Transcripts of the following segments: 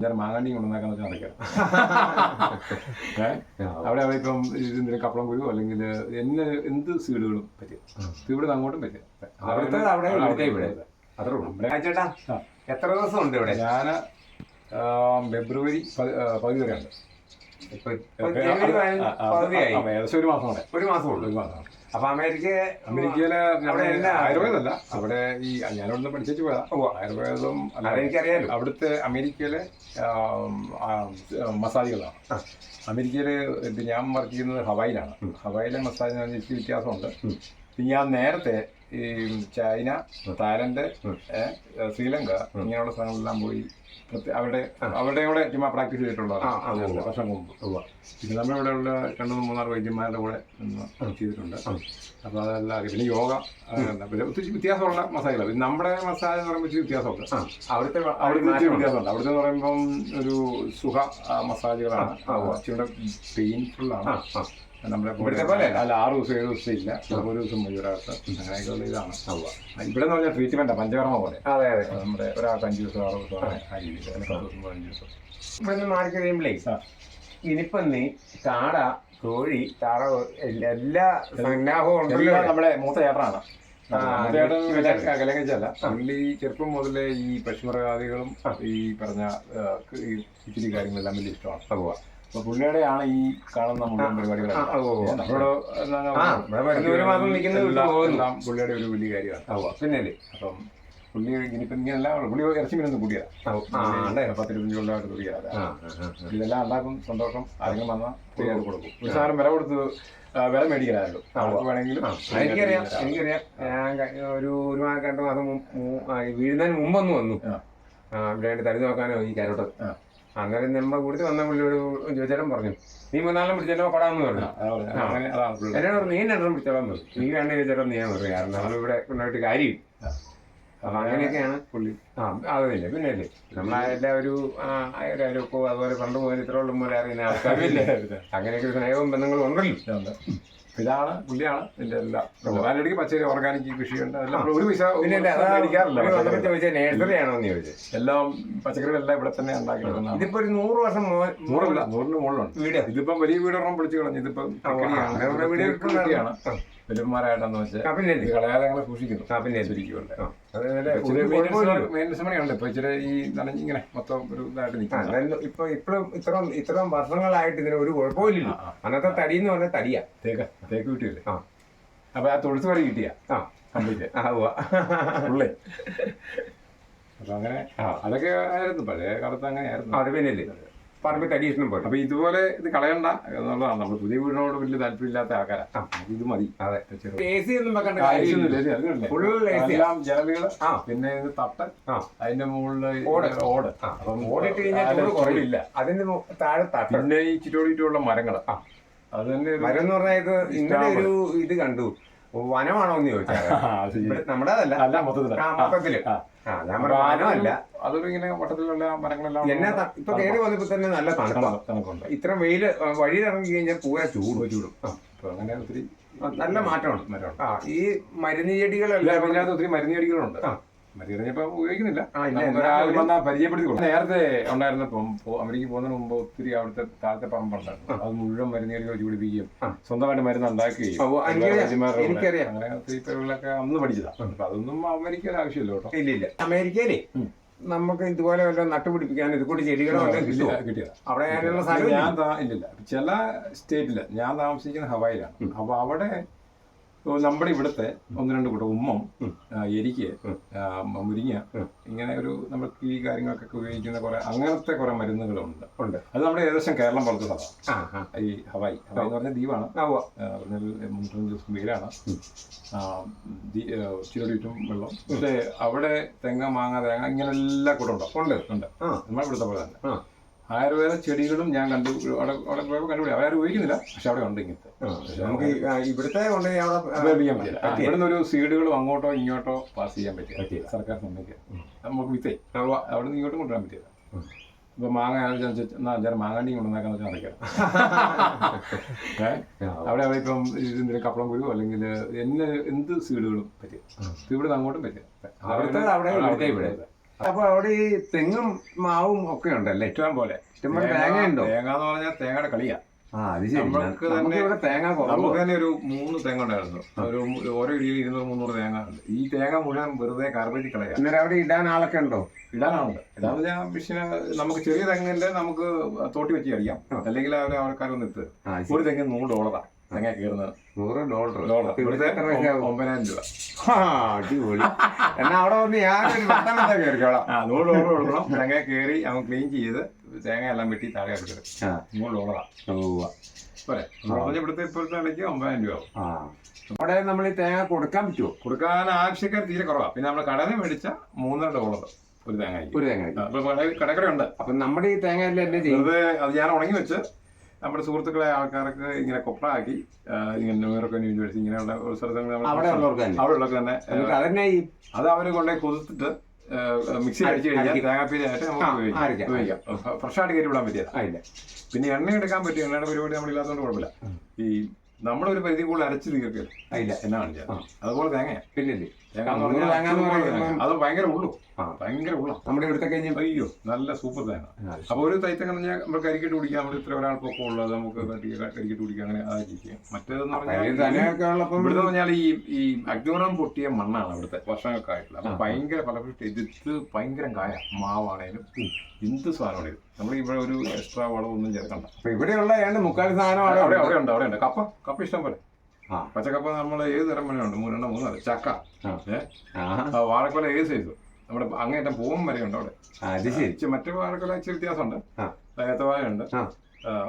ഞാൻ മാങ്ങാണ്ടി കൊണ്ടുവന്നേക്കാന്ന് വെച്ചാൽ നടക്കാം. ഏഹ് അവിടെ അവിടെ ഇപ്പം എന്തെങ്കിലും കപ്പളം കുരു അല്ലെങ്കിൽ എന്നെ എന്ത് സീഡുകളും പറ്റും ഇവിടെ അങ്ങോട്ടും പറ്റും അവിടെ ഇവിടെ. അത്രേ ഉള്ളൂ. ചേട്ടാ എത്ര ദിവസം ഉണ്ട് ഇവിടെ ഞാൻ ഫെബ്രുവരി പകുതി വരെ ഉണ്ട്. ഏകദേശം ഒരു മാസം കൂടെ. ഒരു മാസം ഉള്ളൂ. ഒരു മാസം അപ്പൊ അമേരിക്ക അമേരിക്കയിലെ അവിടെ എന്നാ? ആയുർവേദമല്ല. അവിടെ ഈ ഞാനിവിടെ പഠിച്ചു പോയതാ. ആയുർവേദം അല്ല, അതെനിക്കറിയാലോ. അവിടുത്തെ അമേരിക്കയിലെ മസാജുകളാണ്. അമേരിക്കയിൽ ഞാൻ വർക്ക് ചെയ്യുന്നത് ഹവായിലാണ്. ഹവായിലെ മസാജിന് ഇച്ചിരി വ്യത്യാസമുണ്ട്. ഞാൻ നേരത്തെ ഈ ചൈന തായ്ലൻഡ്. ശ്രീലങ്ക ഇങ്ങനെയുള്ള സ്ഥലങ്ങളെല്ലാം പോയി അവിടെ അവരുടെ അവരുടെ കൂടെ ചുമ്മാ പ്രാക്ടീസ് ചെയ്തിട്ടുള്ളതാണ് ഉവ്വ്. വർഷം മുമ്പ്. പിന്നെ നമ്മുടെ ഉള്ള രണ്ട് മൂന്ന് മൂന്നാറ് വൈദ്യന്മാരുടെ കൂടെ ചെയ്തിട്ടുണ്ട് അപ്പൊ അപ്പോൾ അതെല്ലാം. പിന്നെ യോഗ. പിന്നെ ഒത്തിരി വ്യത്യാസമുള്ള മസാജുകൾ നമ്മുടെ മസാജ് എന്ന് പറയുമ്പോൾ വ്യത്യാസമുണ്ട് അവിടുത്തെ അവിടുത്തെ. വ്യത്യാസമുണ്ട് അവിടുത്തെ എന്ന് പറയുമ്പം ഒരു സുഖ മസാജുകളാണ്. ഇച്ചിരി പെയിൻഫുൾ ഇവിടുത്തെ പോലെയല്ല. അല്ല ആറ് ദിവസം ഏഴ് ദിവസം ഇല്ല. ഒരു ദിവസം മുഴുവൻ ഒരാൾക്ക് അങ്ങനെയൊക്കെയുള്ള ഇതാണ്. ഇവിടെ എന്ന് പറഞ്ഞാൽ ട്രീറ്റ്മെന്റ് പഞ്ചകർമ്മ പോലെ. അതെ അതെ. നമ്മുടെ ഒരാൾക്ക് അഞ്ച് ദിവസം ആറ് ദിവസം ആ. രീതിയിൽ പത്ത് ദിവസം മാറി കഴിയുമ്പോഴേ. ഇനിപ്പന്നി കാട കോഴി താറാവ് എല്ലാ- സന്നാഹവും ഉണ്ടല്ലോ. നമ്മുടെ മൂത്ത ചേട്ടനാണ്. പുള്ളി ചെറുപ്പം മുതലേ ഈ പശുമൃഗാദികളും ഈ പറഞ്ഞ ഇച്ചിരി കാര്യങ്ങളെല്ലാം വലിയ ഇഷ്ടമാണ്. പുള്ളിയുടെയാണ് ഈ കാണുന്ന മുഴുവൻ പരിപാടികളെല്ലാം. പുള്ളിയുടെ ഒരു വലിയ കാര്യമാണ്. പിന്നല്ലേ അപ്പം പുള്ളി ഇനിയിപ്പം ഇങ്ങനെല്ലാം പുള്ളി ഇറച്ചി മീനൊന്നും കൂടിയതാണ്. പത്ത് ഇരുപത്തഞ്ച് കൊല്ലമായിട്ട് കൂടിയതാ ആ, ആ, ആ, ആ. ഇതെല്ലാം ഉണ്ടാക്കും സന്തോഷം ആരെങ്കിലും വന്നാൽ ഫ്രീ കൊടുക്കും. ഒരു സാധനം വില കൊടുത്ത് വില അവർക്ക് വേണമെങ്കിലും എനിക്കറിയാം എനിക്കറിയാം. ഞാൻ ഒരു ഒരു മാസം രണ്ട് മാസം വീഴുന്നതിന് മുമ്പൊന്ന് വന്നു. ഇവിടെ തടി നോക്കാനോ ഈ കരോട്ട്. അങ്ങനെ നമ്മുടെ കൂട്ടത്തിൽ വന്ന പുള്ളിയോട് ജോചരം പറഞ്ഞു നീ മൂന്നാളും പിടിച്ചല്ലോ പടാന്ന് പറഞ്ഞു. എന്നോട് പറഞ്ഞു നീ രണ്ടെണ്ണം പിടിച്ചോളാൻ പറഞ്ഞു? നീ രണ്ട് നീ ഞാൻ പറഞ്ഞു കാരണം നമ്മളിവിടെ കൊണ്ടുപോയിട്ട് കാര്യം. അപ്പൊ അങ്ങനെയൊക്കെയാണ് പുള്ളി. ആ അതല്ലേ പിന്നെ അല്ലേ നമ്മളെല്ലാം ഒരു അതുപോലെ പണ്ട് മുതൽ ഇത്രയുള്ള പോലെ അറിയുന്ന ആൾക്കാരും ഇല്ലേ അങ്ങനെയൊക്കെ സ്നേഹവും ബന്ധങ്ങളും ഉണ്ടല്ലോ. ഇതാണ് പുള്ളിയാണ് ഇതിന്റെ എല്ലാം അതിനിടയ്ക്ക് പച്ചക്കറി ഓർഗാനിക് കൃഷിയുണ്ട് അതെല്ലാം ഒരു പൈസ മേടിക്കാറില്ല എല്ലാം പച്ചക്കറികളെല്ലാം ഇവിടെ തന്നെ ഉണ്ടാക്കിയിട്ടുണ്ട് ഇതിപ്പോ ഒരു നൂറ് വർഷം നൂറില്ല നൂറിന് മുകളിലുണ്ട് വീട് ഇതിപ്പം വലിയ വീടൊരെണ്ണം പൊളിച്ചു കളഞ്ഞു ഇതിപ്പം വീട് വലിയമാരായിട്ടെന്ന് വെച്ചാൽ പിന്നെ ഇത്? കളയാതെ സൂക്ഷിക്കുന്നു. ആ, പിന്നെ കുഴപ്പമില്ല. പണിയുണ്ട് ഇപ്പൊ ഇച്ചിരി ഈ നനഞ്ഞിങ്ങനെ മൊത്തം ഒരു ഇതായിട്ട് ആ, നിൽക്കുന്നു. എന്നാലും ഇപ്പൊ ഇപ്പഴും ഇത്രയും ഇത്രയും വർഷങ്ങളായിട്ട് ഇതിന് ഒരു ആ. അന്നത്തെ തടി എന്ന് പറഞ്ഞാൽ തടിയാ. തേക്ക് തേക്ക് കിട്ടിയല്ലേ? ആ. അപ്പൊ ആ തൊഴുത്ത് വരെ കിട്ടിയാ? ആ. കംപ്ലീറ്റ്. ഉള്ളേ. അപ്പൊ അങ്ങനെ. അതൊക്കെ ആയിരുന്നു. പഴയ കാലത്ത് അങ്ങനെയായിരുന്നു. അത് പിന്നെ പറമ്പിൽ അഡീഷനും പോയി അപ്പൊ ഇതുപോലെ ഇത് കളയണ്ട. എന്നുള്ളതാണ്. നമ്മൾ പുതിയ വീടിനോട് വലിയ താല്പര്യമില്ലാത്ത ആൾക്കാരാ. ആ. നമുക്ക് ഇത് മതി. അതെ. എ സി ഒന്നും വെക്കേണ്ട യാ. എല്ലാം ജനലുകൾ ആ. പിന്നെ ഇത് തട്ട് ആ. അതിന്റെ മുകളിൽ ഓട്. ഓട്. അപ്പം ഓടിട്ട് കഴിഞ്ഞാൽ കുറവില്ല. അതിന്റെ താഴെ തട്ട്. പിന്നെ ഈ ചുറ്റോടിയിട്ടുള്ള മരങ്ങൾ. ആ. അത് തന്നെ മരം എന്ന് പറഞ്ഞാൽ ഇത് ഇങ്ങനെ ഒരു ഇത് കണ്ടു. വനമാണോ എന്ന് ചോദിച്ചാൽ നമ്മുടെ അതല്ല. അല്ല മൊത്തത്തിൽ. ഞാൻ വനമല്ല അതൊരു ഇങ്ങനെ വട്ടത്തിലുള്ള മരങ്ങളെല്ലാം എന്നെ ത- ഇപ്പൊ കയറി വന്നപ്പോ തന്നെ നല്ല ഇത്ര വെയിൽ വഴിയിൽ ഇറങ്ങി കഴിഞ്ഞാൽ പൂര ചൂട്. ചൂടും. അങ്ങനെ ഒത്തിരി നല്ല മാറ്റമാണ്. ആ ഈ മരുന്ന് ചെടികളെല്ലാം ഒത്തിരി മരുന്ന് ചെടികളുണ്ട്. ഇപ്പൊ ഉപയോഗിക്കുന്നില്ല. വന്നാൽ പരിചയപ്പെടുത്തി കൊടുക്കും നേരത്തെ ഉണ്ടായിരുന്നപ്പം അമേരിക്ക പോകുന്നതിന് മുമ്പ് ഒത്തിരി അവിടുത്തെ താഴത്തെ പറമ്പുണ്ടായിരുന്നു. അത് മുഴുവൻ മരുന്ന് ചൂടിപ്പിക്കുകയും. സ്വന്തമായിട്ട് മരുന്ന് ഉണ്ടാക്കുകയും. അങ്ങനെ ഒത്തിരി പേരുകളൊക്കെ അന്ന് പഠിച്ചതാ. അപ്പൊ അതൊന്നും അമേരിക്കയിൽ ആവശ്യമില്ല കേട്ടോ. ഇല്ല ഇല്ല. അമേരിക്കയിലേ നമുക്ക് ഇതുപോലെ വല്ല നട്ടുപിടിപ്പിക്കാൻ ഇത് കൂടി ചെടികളോ അവിടെ ഞാൻ ഇല്ല ഇല്ലില്ല ചില സ്റ്റേറ്റിൽ ഞാൻ താമസിക്കുന്ന ഹവായിലാണ്. അപ്പൊ അവിടെ നമ്മുടെ ഇവിടുത്തെ ഒന്ന് രണ്ട് കൂട്ടം ഉമ്മം എരിക്ക് മുരിങ്ങ ഇങ്ങനെ ഒരു നമുക്ക് ഈ കാര്യങ്ങൾക്കൊക്കെ ഉപയോഗിക്കുന്ന കുറെ അങ്ങനത്തെ കുറെ മരുന്നുകളുണ്ട്. ഉണ്ട്. അത് നമ്മുടെ ഏകദേശം കേരളം പോലത്തെ സ്ഥലമാണ് ആ ഈ ഹവായി. ഹവായി എന്ന് പറഞ്ഞ ദ്വീപാണ്. പറഞ്ഞാൽ മുന്നൂറ്റഞ്ച് ദിവസം വെയിലാണ്. ചുറ്റും വെള്ളം. പക്ഷേ അവിടെ തെങ്ങ മാങ്ങ തേങ്ങ ഇങ്ങനെ എല്ലാ കൂടെ ഉണ്ടാവും ഉണ്ട്. ഉണ്ട്. നമ്മുടെ നമ്മൾ ഇവിടുത്തെ പോലെ തന്നെ. ആയുർവേദ ചെടികളും ഞാൻ കണ്ടു. അവിടെ അവിടെ പോയപ്പോൾ കണ്ടുപിടി അവരാരും ഉപയോഗിക്കുന്നില്ല പക്ഷെ അവിടെ ഉണ്ട് ഇങ്ങനത്തെ. നമുക്ക് ഇവിടുത്തെ ഉപയോഗിക്കാൻ പറ്റില്ല. ഇവിടുന്ന് ഒരു സീഡുകളും അങ്ങോട്ടോ ഇങ്ങോട്ടോ പാസ് ചെയ്യാൻ പറ്റില്ല. സർക്കാർ സമ്മതിക്കുക നമുക്ക് വിത്തേ അവിടെ നിന്ന് ഇങ്ങോട്ടും കൊണ്ടുവരാൻ പറ്റില്ല. ഇപ്പൊ മാങ്ങ എന്നാ അഞ്ചാറ് കൊണ്ടുവന്നാൽ കൊണ്ടുവന്നേക്കാന്ന് വെച്ചാൽ നടക്കാം അവിടെ അവിടെ ഇപ്പം എന്തെങ്കിലും കപ്പളം കുരു അല്ലെങ്കിൽ എന്നെ എന്ത് സീഡുകളും പറ്റും ഇവിടെ അങ്ങോട്ടും പറ്റും അവിടുത്തെ അവിടെ ഇവിടെ. അപ്പൊ അവിടെ ഈ തെങ്ങും മാവും ഒക്കെ ഉണ്ടല്ലേ? ഇഷ്ടം പോലെ. ഇഷ്ടംപോലെ തേങ്ങ ഉണ്ടോ തേങ്ങ എന്ന് പറഞ്ഞാൽ തേങ്ങയുടെ കളിയാ. ആ അത് ശരി. നമുക്ക് തന്നെ- ഇവിടെ തേങ്ങ നമുക്ക് തന്നെ ഒരു മൂന്ന് തേങ്ങ ഉണ്ടായിരുന്നു. ഒരു ഓരോ ഇടിയിൽ ഇരുന്നൂറ് മുന്നൂറ് തേങ്ങ ഉണ്ട്. ഈ തേങ്ങ മുഴുവൻ വെറുതെ കാർബേജ് കളയാ. അന്നേരം അവിടെ ഇടാൻ ആളൊക്കെ ഉണ്ടോ? ഇടാനാണ് ഇടാന്ന് ഞാൻ മെഷീന് നമുക്ക് ചെറിയ തെങ്ങിന്റെ നമുക്ക് തോട്ടി വെച്ച് കളിക്കാം അല്ലെങ്കിൽ അവർ ആൾക്കാരൊന്നിട്ട്. ഒരു തെങ്ങിന് നൂറ് ഡോളറാ തേങ്ങ കയറുന്നത് നൂറ് ഡോളർ. ഡോളർ. ഇവിടുത്തെ? ഒമ്പതിനായിരം രൂപ. അടിപൊളി. എന്നാ അവിടെ വന്ന് ഞാനൊരു പത്തനത്തെ കയറിക്കോളാം ആ നൂറ് ഡോളർ കൊടുക്കണം. തേങ്ങ കയറി അവൻ ക്ലീൻ ചെയ്ത് തേങ്ങ എല്ലാം വെട്ടി താഴെ ആ. നൂറ് ഡോളറാ. ഉവ്വ. പോരെ. ഇവിടുത്തെ ഇപ്പോഴത്തെ വിലയ്ക്ക് ഒമ്പതിനായിരം രൂപ ആവും. അവിടെ നമ്മൾ ഈ തേങ്ങ കൊടുക്കാൻ പറ്റുമോ കൊടുക്കാൻ ആവശ്യക്കാർ തീരെ കുറവാ. പിന്നെ നമ്മൾ കടയിൽ മേടിച്ച മൂന്നര ഡോളർ ഒരു തേങ്ങ ഒരു തേങ്ങ കടക്കട ഉണ്ട് അപ്പൊ നമ്മുടെ ഈ തേങ്ങ എല്ലാം എന്നെ ചെയ്യും. അത് ഞാൻ ഉണങ്ങി വെച്ച് നമ്മുടെ സുഹൃത്തുക്കളെ ആൾക്കാർക്ക് ഇങ്ങനെ കൊപ്രാക്കി ആക്കി ഇങ്ങനെ ന്യൂയോർക്ക് യൂണിവേഴ്സിറ്റി ഇങ്ങനെയുള്ള ഒരു അവിടെയുള്ളവർക്ക് തന്നെ അത് അവർ കൊണ്ടേ കൊതുത്തിട്ട് മിക്സി അടിച്ച് കഴിഞ്ഞാൽ. തേങ്ങാപ്പീരായിട്ട് നമുക്ക് ഉപയോഗിക്കാം. ഫ്രഷായിട്ട് കയറ്റി വിടാൻ പറ്റിയത്. ആ, പിന്നെ എണ്ണ എടുക്കാൻ പറ്റും എണ്ണയുടെ പരിപാടി നമ്മളില്ലാത്തതുകൊണ്ട് കുഴപ്പമില്ല. ഈ നമ്മളൊരു പരിധി കൂടുതൽ അരച്ച് തീർക്കില്ല ആ, ഇല്ല എന്നാ കാണിച്ചത്. ആ. അതുപോലെ തേങ്ങയാണ് പിന്നില്ലേ? അത് ഭയങ്കര ഉള്ളു. ആ. ഭയങ്കര ഉള്ളു. നമ്മുടെ ഇവിടുത്തെ കഴിഞ്ഞ അയ്യോ നല്ല സൂപ്പർ തേങ്ങ. അപ്പൊ ഒരു തൈത്തങ്ങ പറഞ്ഞാൽ നമുക്ക് കരിക്കിട്ട് കുടിക്കാം. നമ്മൾ ഇത്ര ഒരാൾക്കൊക്കെ ഉള്ളത് നമുക്ക് കട്ടി- കരിക്കിട്ട് കുടിക്കാം. അങ്ങനെ അതായിരിക്കും മറ്റേതെന്ന് പറഞ്ഞാൽ ഇവിടുത്തെ പറഞ്ഞാൽ ഈ ഈ അഗ്നോറം പൊട്ടിയ മണ്ണാണ് അവിടുത്തെ വർഷങ്ങൾക്ക് ആയിട്ടുള്ള. അപ്പൊ ഭയങ്കര ഫലപുഷ്ടി എതിർത്ത് ഭയങ്കര കായ. മാവാണേലും എന്ത് സാധനമാണേലും. നമ്മൾ ഇവിടെ ഒരു എക്സ്ട്രാ വളമൊന്നും ചേർക്കണ്ട. അപ്പൊ ഇവിടെയുള്ള ഏതാണ്ട് മുക്കാൽ സാധനം അവിടെ അവിടെ ഉണ്ട്. അവിടെ ഉണ്ട് കപ്പ കപ്പ ഇഷ്ടം പോലെ. ആ. പച്ചക്കപ്പ നമ്മൾ ഏത് തരം വേണമുണ്ട് മൂന്നെണ്ണം മൂന്നാൽ. ചക്ക. വാഴക്കൊല ഏത് സൈസ് നമ്മുടെ അങ്ങേറ്റം പോകും വരെ ഉണ്ട് അവിടെ. മറ്റേ അത് ശരി. മറ്റു വാഴക്കൊല ഇച്ചിരി വ്യത്യാസമുണ്ട്. ഏത്തവാഴയുണ്ട്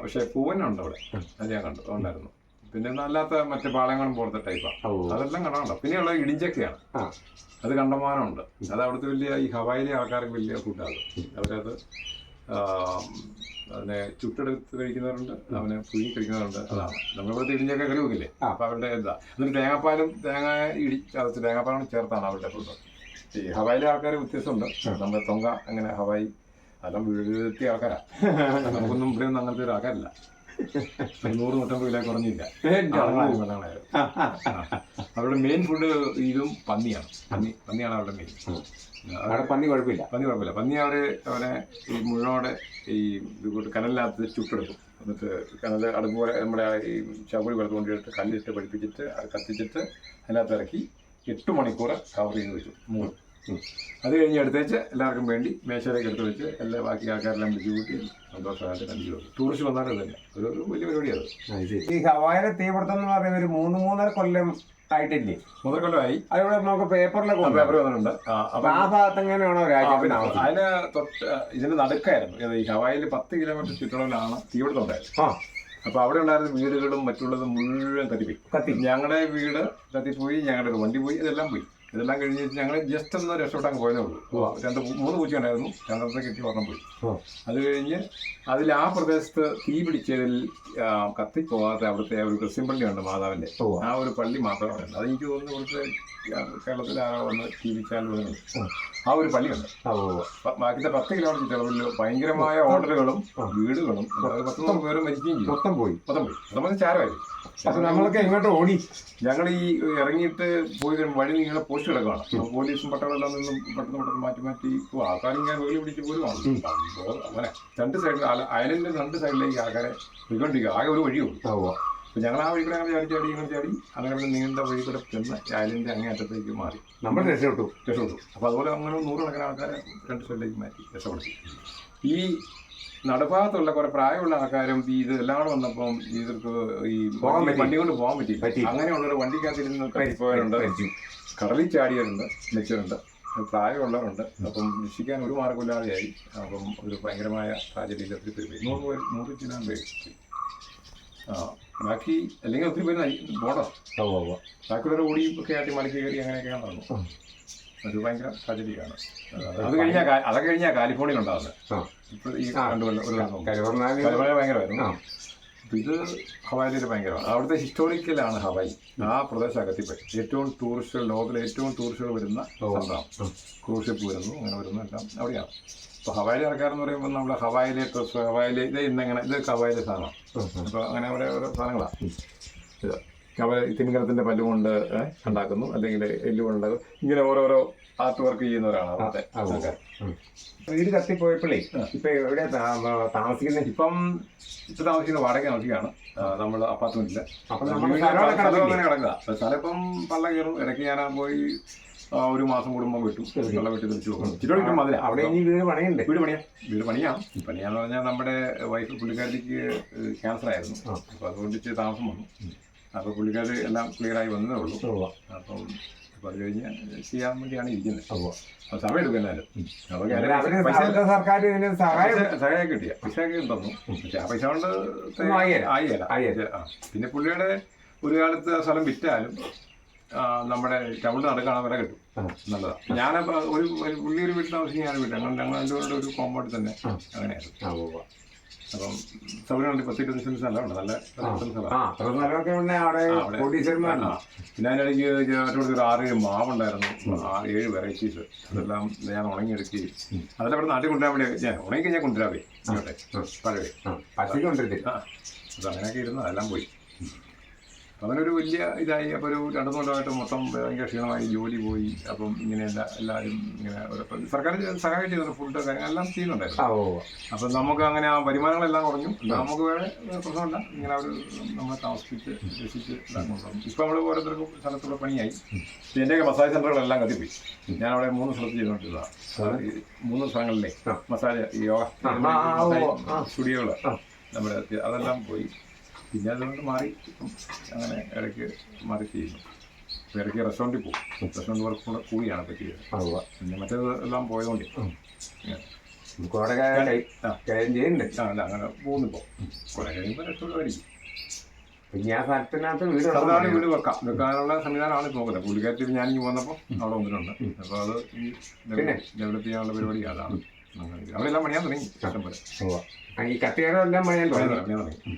പക്ഷെ പൂവനുണ്ട് അവിടെ. അത് ഞാൻ കണ്ടു ഉണ്ടായിരുന്നു. പിന്നെ അല്ലാത്ത മറ്റു പാളയങ്ങളും പോലത്തെ ടൈപ്പാണ് അതെല്ലാം കണ്ടോ പിന്നെയുള്ള ഇടിഞ്ചക്കയാണ്. അത് കണ്ടമാനമുണ്ട്. അത് അവിടുത്തെ വലിയ ഈ ഹവായിലെ ആൾക്കാർക്ക് വലിയ ഫുഡാണ് അവരത് അതിനെ ചുട്ടെടുത്ത് കഴിക്കുന്നവരുണ്ട് അവനെ പുഴുങ്ങി കഴിക്കുന്നവരുണ്ട് അതാണ്. നമ്മളിവിടുത്തെ ഇടിഞ്ചക്ക കറി വെക്കില്ലേ. അപ്പൊ അവരുടെ എന്താ എന്നിട്ട് തേങ്ങാപ്പാലും തേങ്ങ ഇടി അകത്ത് തേങ്ങാപ്പാലും ചേർത്താണ് അവരുടെ ഫുഡ് ഈ ഹവായിലെ ആൾക്കാർ വ്യത്യസ്തമുണ്ട്. നമ്മുടെ തൊങ്ക അങ്ങനെ ഹവായി അതെല്ലാം വീഴ്ത്തിയ ആൾക്കാരാ. നമുക്കൊന്നും ഇവിടെ ഒന്നും അങ്ങനത്തെ ഒരു ആൾക്കാരില്ല. നൂറ് നൂറ്റമ്പത് കിലോ കുറഞ്ഞില്ല. അവരുടെ മെയിൻ ഫുഡ് ഇതും പന്നിയാണ്. പന്നി പന്നിയാണ് അവരുടെ മെയിൻ അവിടെ പന്നി കുഴപ്പമില്ല. പന്നി കുഴപ്പമില്ല. പന്നി അവർ അവനെ ഈ മുഴുവനോടെ ഈ കനലിനകത്ത് ചുട്ടെടുക്കും. എന്നിട്ട് കനൽ അടുപ്പോലെ നമ്മുടെ ഈ ചവറി വെള്ളം കൊണ്ടിട്ട് കല്ലിട്ട് പഠിപ്പിച്ചിട്ട് കത്തിച്ചിട്ട് അതിനകത്ത് ഇറക്കി എട്ട് മണിക്കൂർ കവർ ചെയ്ത് വെച്ചു. മൂന്ന്. അത് കഴിഞ്ഞ് എടുത്തേച്ച് എല്ലാവർക്കും വേണ്ടി മേശയിലേക്ക് എടുത്ത് വെച്ച് എല്ലാ ബാക്കി ആൾക്കാരെല്ലാം വിളിച്ചു കൂട്ടി സന്തോഷമായിട്ട് കണ്ടിച്ചു ടൂറിസ്റ്റ് വന്നാലും തന്നെ ഒരു ഒരു വലിയ പരിപാടിയാണ് ഈ ഹവായിലെ തീപിടുത്തം എന്ന് പറയുന്ന ഒരു മൂന്ന് മൂന്നര കൊല്ലം ആയിട്ടില്ലേ? മൂന്നര കൊല്ലമായി. അതിവിടെ നമുക്ക് പേപ്പറിലൊക്കെ പേപ്പർ വന്നിട്ടുണ്ട്. ആ, അപ്പൊ ആ ഭാഗത്ത് എങ്ങനെയാണോ രാജ്യം അതിന് തൊട്ട് ഇതിന്റെ നടുക്കായിരുന്നു. ഈ ഹവായിൽ പത്ത് കിലോമീറ്റർ ചുറ്റളവിലാണ് തീപിടുത്തം ഉണ്ടായത്. ആ. അപ്പൊ അവിടെ ഉണ്ടായിരുന്ന വീടുകളും മറ്റുള്ളതും മുഴുവൻ കത്തിപ്പോയി. കത്തി ഞങ്ങളുടെ വീട് കത്തിപ്പോയി ഞങ്ങളുടെ വണ്ടി പോയി ഇതെല്ലാം പോയി. ഇതെല്ലാം കഴിഞ്ഞിട്ട് ഞങ്ങൾ ജസ്റ്റ് ഒന്ന് രക്ഷപ്പെട്ടാൽ പോയതേ ഉള്ളൂ. രണ്ട് മൂന്ന് പൂച്ച ഉണ്ടായിരുന്നു. രണ്ടെണ്ണത്തെ കിട്ടി ഒരെണ്ണം പോയി. അത് കഴിഞ്ഞ് അതിൽ ആ പ്രദേശത്ത് തീ പിടിച്ചതിൽ കത്തിപ്പോവാത്ത കത്തിപ്പോകാത്ത അവിടുത്തെ ഒരു ക്രിസ്ത്യൻ പള്ളിയുണ്ട് മാതാവിന്റെ ആ ഒരു പള്ളി മാത്രമാണ് അത് എനിക്ക് തോന്നുന്നു ഇവിടുത്തെ കേരളത്തിൽ ആ വന്ന് ജീവിച്ചാൽ ആ. ഒരു പള്ളിയുണ്ട്. ഓ ബ- ബാക്കിത്തെ പത്ത് കിലോമീറ്റർ ചുറ്റളവിൽ ഭയങ്കരമായ ഓർഡറുകളും വീടുകളും പത്ത് പേര് മരിക്കുകയും ചെയ്യും മൊത്തം പോയി. മൊത്തം പോയി. അതൊന്നും ചാരമായി അപ്പൊ നമ്മളൊക്കെ എങ്ങോട്ട് ഓടി. ഞങ്ങൾ ഈ ഇറങ്ങിയിട്ട് പോയി വഴി നിങ്ങളെ നീങ്ങളെ പോസ്റ്റ് കിടക്കുകയാണ് പോലീസും പട്ടാളെല്ലാം നിന്നും പെട്ടെന്ന് പെട്ടെന്ന് മാറ്റി മാറ്റി പോവാ. ആൾക്കാരിങ്ങനെ വെളി പിടിച്ച് പോലും സംഭവം അങ്ങനെ രണ്ട് സൈഡിൽ അയലിന്റെ രണ്ട് സൈഡിലേക്ക് ആൾക്കാരെ പോയിക്കൊണ്ടിരിക്കുക ആകെ ഒരു വഴിയുള്ളൂ അപ്പൊ ഞങ്ങൾ ആ വഴി കൂടെ അങ്ങനെ ചാടി ചാടി ഇങ്ങനെ ചാടി അങ്ങനെ നീണ്ട വഴി കൂടെ ചെന്ന് അയലിന്റെ അങ്ങേ അറ്റത്തേക്ക് മാറി. നമ്മൾ രക്ഷപ്പെട്ടു. രക്ഷപ്പെട്ടു. അപ്പൊ അതുപോലെ അങ്ങനെ നൂറുകണക്കിന് ആൾക്കാരെ രണ്ട് സൈഡിലേക്ക് മാറ്റി രക്ഷപ്പെടുത്തി. ഈ നടുഭാഗത്തുള്ള കുറെ പ്രായമുള്ള ആൾക്കാരും ഈ ഇത് എല്ലാം കൂടെ വന്നപ്പം ഇവർക്ക് ഈ പോകാൻ വണ്ടി- കൊണ്ട് പോകാൻ പറ്റി. പറ്റി. അങ്ങനെയുള്ളവർ വണ്ടിക്കകത്തിരുന്ന് പോയവരുണ്ട്. കടലിൽ ചാടിയവരുണ്ട് മരിച്ചവരുണ്ട് പ്രായമുള്ളവരുണ്ട്. അപ്പം രക്ഷിക്കാൻ ഒരു മാർഗമില്ലാതെയായി അപ്പം ഒരു ഭയങ്കരമായ സാഹചര്യത്തിൽ ഒത്തിരി പേര്. നൂറ് പേര് നൂറ് ചില്ലാൻ പേര് ആ ബാക്കി അല്ലെങ്കിൽ ഒത്തിരി പേര് നയി- ബാക്കിയുള്ളവരെ ഓടി ഒക്കെ ആയിട്ട് മലക്കി കയറി അങ്ങനെയൊക്കെയാണ് നടന്നു ഒരു ഭയങ്കര ട്രാജഡിയാണ് അത് കഴിഞ്ഞാൽ അതൊക്കെ കഴിഞ്ഞാൽ കാലിഫോർണിയ ഉണ്ടാകുന്നത് ആ. ഈ ഒരു കാലിഫോർണിയ ഭയങ്കരമായിരുന്നു. ഇത് ഹവായിലൊരു ഭയങ്കരമാണ്. അവിടുത്തെ ഹിസ്റ്റോറിക്കലാണ് ഹവായി. ആ പ്രദേശം അകത്തിപ്പോയി ഏറ്റവും ടൂറിസ്റ്റുകൾ ലോകത്തിലെ ഏറ്റവും ടൂറിസ്റ്റുകൾ വരുന്ന സ്ഥലമാണ്. ക്രൂസ് ഷിപ്പ് വരുന്നു അങ്ങനെ വരുന്നു എല്ലാം അവിടെയാണ്. അപ്പോൾ ഹവായിലെ ആൾക്കാരെന്ന് പറയുമ്പോൾ നമ്മുടെ ഹവായിലെ ഹവായിലെ ഇത് ഇന്നെങ്ങനെ ഇത് ഹവായിലെ സാധനമാണ്. അപ്പോൾ അങ്ങനെ അവിടെ ഓരോ സാധനങ്ങളാണ്. ഇത് അവർ തിമിംഗലത്തിന്റെ പല്ലു കൊണ്ട് ഉണ്ടാക്കുന്നു. അല്ലെങ്കിൽ എല്ല് കൊണ്ട് ഉണ്ടാക്കുന്നു. ഇങ്ങനെ ഓരോരോ ആർട്ട് വർക്ക് ചെയ്യുന്നവരാണ്. ആൾക്കാർ. വീട് കത്തിപ്പോയപ്പോഴേ ഇപ്പൊ എവിടെ താമസിക്കുന്ന ഇപ്പം ഇപ്പൊ താമസിക്കുന്ന വാടക താമസിക്കുകയാണ്. നമ്മൾ അപ്പാർട്ട്മെന്റിൽ കിടക്കുക സ്ഥലം ഇപ്പം പള്ള കയറും. ഇടയ്ക്ക് ഞാൻ പോയി ഒരു മാസം കൂടുമ്പോൾ വിട്ടു. വെള്ളം വെട്ടി തിരിച്ചു പോകും. ഇച്ചിരി കിട്ടും മതില. അവിടെ ഇനി വീട് പണിയുണ്ട്. വീട് പണിയാ. വീട് പണിയാം. പണിയാന്ന് പറഞ്ഞാൽ നമ്മുടെ വൈഫ് പുള്ളിക്കാരിക്ക് ക്യാൻസർ ആയിരുന്നു. അപ്പൊ അതുകൊണ്ട് ഇച്ചിരി താമസം വന്നു. അപ്പൊ പുള്ളിക്കാർ എല്ലാം ക്ലിയർ ആയി വന്നതേ ഉള്ളൂ. അപ്പം അപ്പൊ അത് കഴിഞ്ഞ് ചെയ്യാൻ വേണ്ടിയാണ് ഇരിക്കുന്നത്. അപ്പോൾ അപ്പൊ സമയം എടുക്കും എന്നാലും. അപ്പൊ ഞാൻ അവർ അവർ പൈസ സർക്കാർ സഹായം സഹായം കിട്ടിയ. പൈസ തന്നു. പക്ഷെ ആ പൈസ കൊണ്ട് ആയില്ല. പിന്നെ പുള്ളിയുടെ ഒരു കാലത്ത് ആ സ്ഥലം വിറ്റാലും നമ്മുടെ ടൗണിൽ നടക്കാണ് വില കിട്ടും. നല്ലതാണ് ഞാൻ ഒരു പുള്ളി ഒരു വീട്ടിൽ ആവശ്യം ഞാൻ വീട്ടിൽ ഞങ്ങൾ ഞങ്ങൾ രണ്ടുപേരുടെ ഒരു കോമ്പൗണ്ടിൽ തന്നെ. അങ്ങനെയായിരുന്നു. അപ്പം സൗകര്യമുണ്ട് പത്ത് ഇരുപത് സെന്റ് സ്ഥലമുണ്ട് നല്ല നല്ല സ്ഥലം ആ അത്ര സ്ഥലമൊക്കെ ഉണ്ട് അവിടെ ആ, ആ. പിന്നെ അതിനിടയ്ക്ക് മറ്റൊരു ആറ് മാവുണ്ടായിരുന്നു. ആറ് ഏഴ് വെറൈറ്റീസ് അതെല്ലാം ഞാൻ ഉണങ്ങിയെടുക്കുകയും അതെല്ലാം ഇവിടെ നാട്ടിൽ കൊണ്ടുവരാൻ വേണ്ടി ഞാൻ ഉണങ്ങി ഞാൻ കൊണ്ടുവരാവേ. പഴവേ ആ. പച്ചയ്ക്ക് കൊണ്ടിരുത്തില്ല ആ ഇരുന്നു അതെല്ലാം പോയി. അങ്ങനെ ഒരു വലിയ ഇതായി. അപ്പോൾ ഒരു രണ്ടു കൊല്ലമായിട്ട് മൊത്തം ഭയങ്കര ക്ഷീണമായി ജോലി പോയി. അപ്പം ഇങ്ങനെ എല്ലാ എല്ലാവരും ഇങ്ങനെ ഒരു- സർക്കാർ സഹായം ചെയ്യുന്നുണ്ട് ഫുഡ് കാര്യങ്ങൾ എല്ലാം ചെയ്യുന്നുണ്ടായിരുന്നു. അപ്പം നമുക്ക് അങ്ങനെ ആ വരുമാനങ്ങളെല്ലാം കുറഞ്ഞു. നമുക്ക് വേറെ പ്രശ്നമില്ല. ഇങ്ങനെ അവർ നമ്മളെ താമസിപ്പിച്ച് രക്ഷിച്ച് ഇതാക്കുന്നുണ്ടാവും ഇപ്പം നമ്മൾ ഓരോരുത്തർക്കും സ്ഥലത്തുള്ള പണിയായി. എന്റെയൊക്കെ മസാജ് സെന്ററുകളെല്ലാം കത്തിപ്പോയി. ഞാൻ അവിടെ മൂന്ന് സ്ഥലത്ത് ചെയ്തുകൊണ്ടിരുന്നതാണ് മൂന്ന് സ്ഥലങ്ങളിലെ മസാജ് യോഗ. സ്റ്റുഡിയോകൾ നമ്മുടെ അതെല്ലാം പോയി. പിന്നെ അതുകൊണ്ട് മാറി അങ്ങനെ ഇടയ്ക്ക് മാറി ചെയ്യുന്നു. ഇടയ്ക്ക് റെസ്റ്റോറന്റിൽ പോകും. റെസ്റ്റോറന്റ് വർക്ക് കൂടെ കൂടിയാണ് പറ്റിയത് പിന്നെ മറ്റേത് എല്ലാം പോയതുകൊണ്ട്. നമുക്ക് അവിടെ കൈ- ആ. കാര്യം ചെയ്യുന്നുണ്ട്. ആ അല്ല അങ്ങനെ പോകുന്നിപ്പോൾ കുറേ കഴിയുമ്പോൾ പിന്നെ ആ സ്ഥലത്തിനകത്ത് വീട് വെക്കാം. വെക്കാനുള്ള സംവിധാനമാണ് ഇപ്പോൾ നോക്കുന്നത്. പുള്ളിക്കാരത്തിൽ ഞാൻ ഇനി വന്നപ്പോൾ അവിടെ വന്നിട്ടുണ്ട്. അപ്പോൾ അത് ഈ? ഡെവലപ്പ് ചെയ്യാനുള്ള പരിപാടി അതാണ്. അവരെല്ലാം അവിടെ എല്ലാം പണിയാൻ തുടങ്ങി. ഇഷ്ടം പോലെ ഈ കത്തിയാരെല്ലാം എല്ലാം തുടങ്ങി. പണിയാൻ തുടങ്ങി.